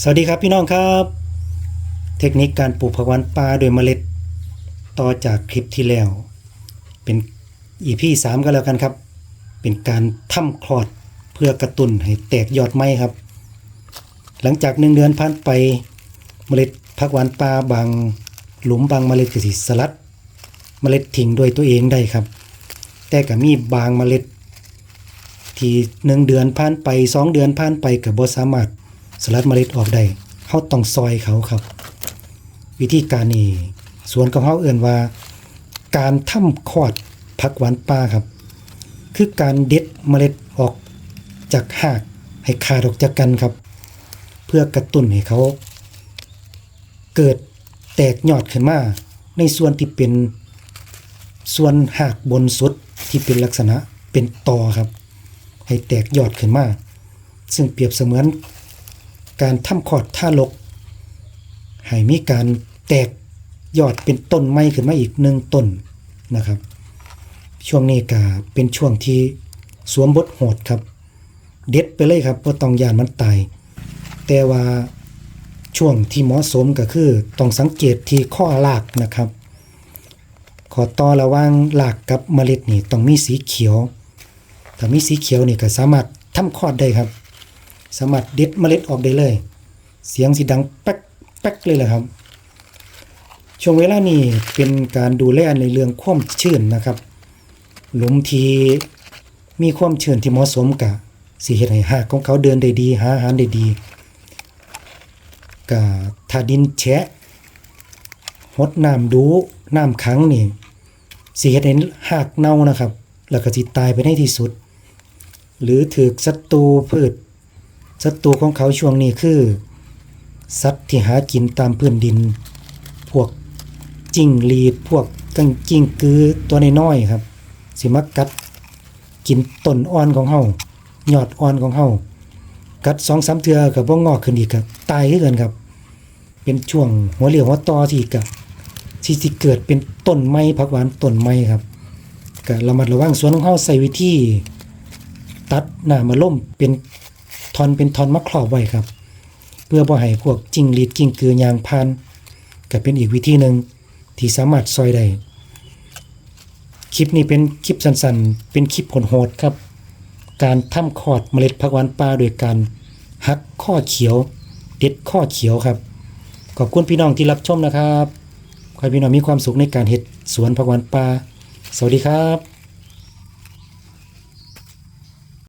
สวัสดีครับพี่น้องครับ เทคนิคการปลูกผักหวานปลาโดยเมล็ด ต่อจากคลิปที่แล้ว เป็นอีพีสามก็แล้วกันครับ เป็นการทำคลอดเพื่อกระตุ้นให้แตกยอดไม้ครับ หลังจากหนึ่งเดือนผ่านไปเมล็ดผักหวานปลาบางหลุมบางเมล็ดก็สิสลัด เมล็ดทิ้งด้วยตัวเองได้ครับ แต่ก็มีบางเมล็ด ที่หนึ่งเดือนผ่านไปสองเดือนผ่านไปกับบสามารถ สลัดเมล็ดออกได้เขาต้องซอยเขาครับ วิธีการนี้สวนของเขาเอื่นว่า การทำคลอดผักหวานป่าครับ คือการเด็ดเมล็ดออกจากหากให้ขาดออกจากกันครับ เพื่อกระตุ้นให้เขา เกิดแตกยอดขึ้นมา ในส่วนที่เป็นส่วนหากบนสุดที่เป็นลักษณะเป็นตอครับ ให้แตกยอดขึ้นมา ซึ่งเปรียบเสมือน การทำคอดท่าลกให้มีการแตกยอดเป็นต้นไม้ขึ้นมาอีกหนึ่งต้นนะครับ ช่วงนี้ก็เป็นช่วงที่สวมบทโหดครับ เด็ดไปเลยครับว่าต้องยานมันตาย แต่ว่าช่วงที่เหมาะสมก็คือต้องสังเกตที่ข้อรากนะครับ ขอต่อระว่างรากกับเมล็ดนี่ต้องมีสีเขียว ถ้ามีสีเขียวนี่ก็สามารถทำคลอดได้ครับ สามารถเด็ดเมล็ดออกได้เลย เสียงสีดังแป๊กแป๊กเลยแหละครับ ช่วงเวลานี้เป็นการดูแลในเรื่องความชื้นนะครับ หลุมที่มีความชื้นที่เหมาะสมกับสีเห็ดให้หากของเขาเดินได้ดี หาอาหารได้ดีกับถ้าดินแฉะหดน้ำดูน้ำขังนี่สีเห็ดให้หากเน่านะครับ แล้วก็สิตายไปในที่สุด หรือถือศัตรูพืช ศัตรูของเขาช่วงนี้คือสัตว์ที่หากินตามพื้นดิน พวกจิ้งหรีดพวกกังจิ้งกือตัวน้อยๆครับ สิมากัดกินต้นอ่อนของเฮายอดอ่อนของเฮากัดสองสามเทือกับว่างอกขึ้นอีกครับตายขึ้นกันครับ เป็นช่วงหัวเหลี่ยวหัวตอที่กับที่สิเกิดเป็นต้นไม้ผักหวานต้นไม้ครับก็ระมัดระวังสวนของเฮาใส่วิธี ตัดหน้ามาล่มเป็น ทอนเป็นทอนมะครอบไว้ครับ เพื่อบ่ให้พวกจิงหรีดกิ้งกือยางพานก็เป็นอีกวิธีหนึ่งที่สามารถซอยได้คลิปนี้เป็นคลิปสั้นๆ เป็นคลิปโหดครับ การทำคอดเมล็ดผักหวานป่าโดยการหักข้อเขียว เด็ดข้อเขียวครับ ขอบคุณพี่น้องที่รับชมนะครับขอให้พี่น้องมีความสุขในการเฮ็ดสวนผักหวานป่าสวัสดีครับ